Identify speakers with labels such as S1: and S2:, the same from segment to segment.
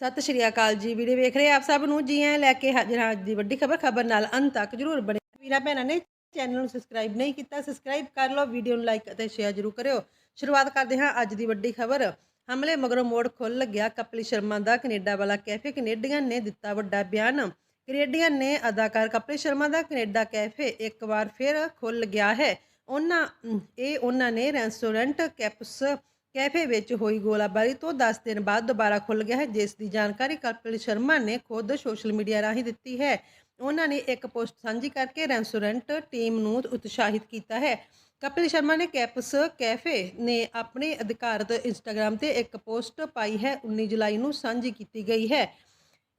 S1: ਸਤਿ ਸ਼੍ਰੀ ਅਕਾਲ ਜੀ। ਵੀਡੀਓ ਵੇਖ ਰਹੇ ਆਪ ਸਭ ਨੂੰ? ਜੀ ਐ ਲੈ ਕੇ ਹਾਜ਼ਰ ਹਾਂ ਅੱਜ ਦੀ ਵੱਡੀ ਖਬਰ। ਖਬਰ ਨਾਲ ਅੰਤ ਤੱਕ ਜਰੂਰ ਬਣੇ। ਵੀਰਾਂ ਭੈਣਾਂ ਨੇ ਚੈਨਲ ਨੂੰ ਸਬਸਕ੍ਰਾਈਬ ਨਹੀਂ ਕੀਤਾ ਸਬਸਕ੍ਰਾਈਬ ਕਰ ਲਓ, ਵੀਡੀਓ ਨੂੰ ਲਾਈਕ ਅਤੇ ਸ਼ੇਅਰ ਜਰੂਰ ਕਰਿਓ। ਸ਼ੁਰੂਆਤ ਕਰਦੇ ਹਾਂ ਅੱਜ ਦੀ ਵੱਡੀ ਖਬਰ। ਹਮਲੇ ਮਗਰੋਂ ਮੋੜ ਖੁੱਲ ਗਿਆ ਕਪਿਲ ਸ਼ਰਮਾ ਦਾ। ਕੈਨੇਡਾ ਵਾਲਾ ਕੈਫੇ ਕੈਨੇਡੀਅਨ ਨੇ ਦਿੱਤਾ ਵੱਡਾ ਬਿਆਨ। ਕੈਨੇਡੀਅਨ ਨੇ ਅਦਾਕਾਰ ਕਪਿਲ ਸ਼ਰਮਾ ਦਾ ਕੈਨੇਡਾ ਕੈਫੇ ਇੱਕ ਵਾਰ ਫਿਰ ਖੁੱਲ ਗਿਆ ਹੈ। ਉਹਨਾਂ, ਇਹ ਉਹਨਾਂ ਨੇ ਰੈਸਟੋਰੈਂਟ ਕੈਪਸ ਕੈਫੇ ਵਿੱਚ ਹੋਈ ਗੋਲਾਬਾਰੀ ਤੋਂ 10 ਦਿਨ ਬਾਅਦ ਦੁਬਾਰਾ ਖੁੱਲ ਗਿਆ ਹੈ, ਜਿਸ ਦੀ ਜਾਣਕਾਰੀ ਕਪਿਲ ਸ਼ਰਮਾ ਨੇ ਖੁਦ ਸੋਸ਼ਲ ਮੀਡੀਆ ਰਾਹੀਂ ਦਿੱਤੀ ਹੈ। ਉਹਨਾਂ ਨੇ ਇੱਕ ਪੋਸਟ ਸਾਂਝੀ ਕਰਕੇ ਰੈਸਟੋਰੈਂਟ ਟੀਮ ਨੂੰ ਉਤਸ਼ਾਹਿਤ ਕੀਤਾ ਹੈ। ਕਪਿਲ ਸ਼ਰਮਾ ਨੇ ਕੈਪਸ ਕੈਫੇ ਨੇ ਆਪਣੇ ਅਧਿਕਾਰਤ ਇੰਸਟਾਗ੍ਰam ਤੇ ਇੱਕ ਪੋਸਟ ਪਾਈ ਹੈ 19 ਜੁਲਾਈ ਨੂੰ ਸਾਂਝੀ ਕੀਤੀ ਗਈ ਹੈ।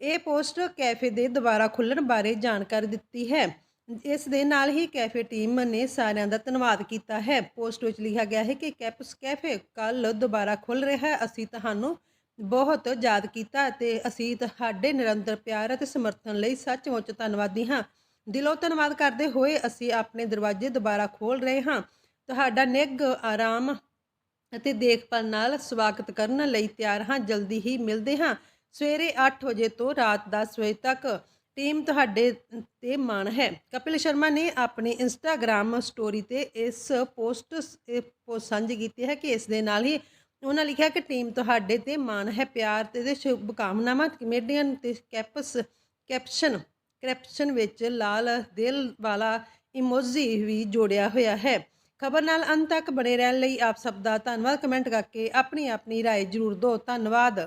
S1: ਇਹ ਪੋਸਟ ਕੈਫੇ ਦੇ ਦੁਬਾਰਾ ਖੁੱਲਣ ਬਾਰੇ ਜਾਣਕਾਰੀ ਦਿੱਤੀ ਹੈ। ਇਸ ਦੇ ਨਾਲ ਹੀ ਕੈਫੇ ਟੀਮ ਨੇ ਸਾਰਿਆਂ ਦਾ ਧੰਨਵਾਦ ਕੀਤਾ ਹੈ। ਪੋਸਟ ਵਿੱਚ ਲਿਖਿਆ ਗਿਆ ਹੈ ਕਿ ਕੈਪਸ ਕੈਫੇ ਕੱਲ ਦੁਬਾਰਾ ਖੁੱਲ ਰਿਹਾ ਹੈ। ਅਸੀਂ ਤੁਹਾਨੂੰ ਬਹੁਤ ਯਾਦ ਕੀਤਾ ਅਤੇ ਅਸੀਂ ਤੁਹਾਡੇ ਨਿਰੰਤਰ ਪਿਆਰ ਅਤੇ ਸਮਰਥਨ ਲਈ ਸੱਚਮੁੱਚ ਧੰਨਵਾਦੀ ਹਾਂ। ਦਿਲੋਂ ਧੰਨਵਾਦ ਕਰਦੇ ਹੋਏ ਅਸੀਂ ਆਪਣੇ ਦਰਵਾਜ਼ੇ ਦੁਬਾਰਾ ਖੋਲ ਰਹੇ ਹਾਂ। ਤੁਹਾਡਾ ਨਿੱਘ, ਆਰਾਮ ਅਤੇ ਦੇਖਭਾਲ ਨਾਲ ਸਵਾਗਤ ਕਰਨ ਲਈ ਤਿਆਰ ਹਾਂ। ਜਲਦੀ ਹੀ ਮਿਲਦੇ ਹਾਂ ਸਵੇਰੇ 8 ਵਜੇ ਤੋਂ ਰਾਤ 10 ਵਜੇ ਤੱਕ। ਟੀਮ ਤੁਹਾਡੇ ਤੇ ਮਾਣ ਹੈ ਕਪਿਲ ਸ਼ਰਮਾ ਨੇ ਆਪਣੀ ਇੰਸਟਾਗ੍ਰam ਸਟੋਰੀ ਤੇ ਇਸ ਪੋਸਟ ਇਹ ਪੋਸਟ ਸਾਂਝੀ ਕੀਤੀ ਹੈ ਕਿ ਇਸ ਦੇ ਨਾਲ ਹੀ ਉਹਨਾਂ ਲਿਖਿਆ ਕਿ ਟੀਮ ਤੁਹਾਡੇ ਤੇ ਮਾਣ ਹੈ ਪਿਆਰ ਤੇ ਦੇ ਸ਼ੁਭ ਕਾਮਨਾਵਾਂ ਕਮੇਡੀਅਨ ਤੇ ਕੈਪਸ ਕੈਪਸ਼ਨ ਕੈਪਸ਼ਨ ਵਿੱਚ ਲਾਲ ਦਿਲ ਵਾਲਾ ਇਮੋਜੀ ਵੀ ਜੋੜਿਆ ਹੋਇਆ ਹੈ ਖਬਰ ਨਾਲ ਅੰਤ ਤੱਕ ਬਣੇ ਰਹਿਣ ਲਈ ਆਪ ਸਭ ਦਾ ਧੰਨਵਾਦ ਕਮੈਂਟ ਕਰਕੇ ਆਪਣੀ ਆਪਣੀ رائے ਜਰੂਰ ਦਿਓ ਧੰਨਵਾਦ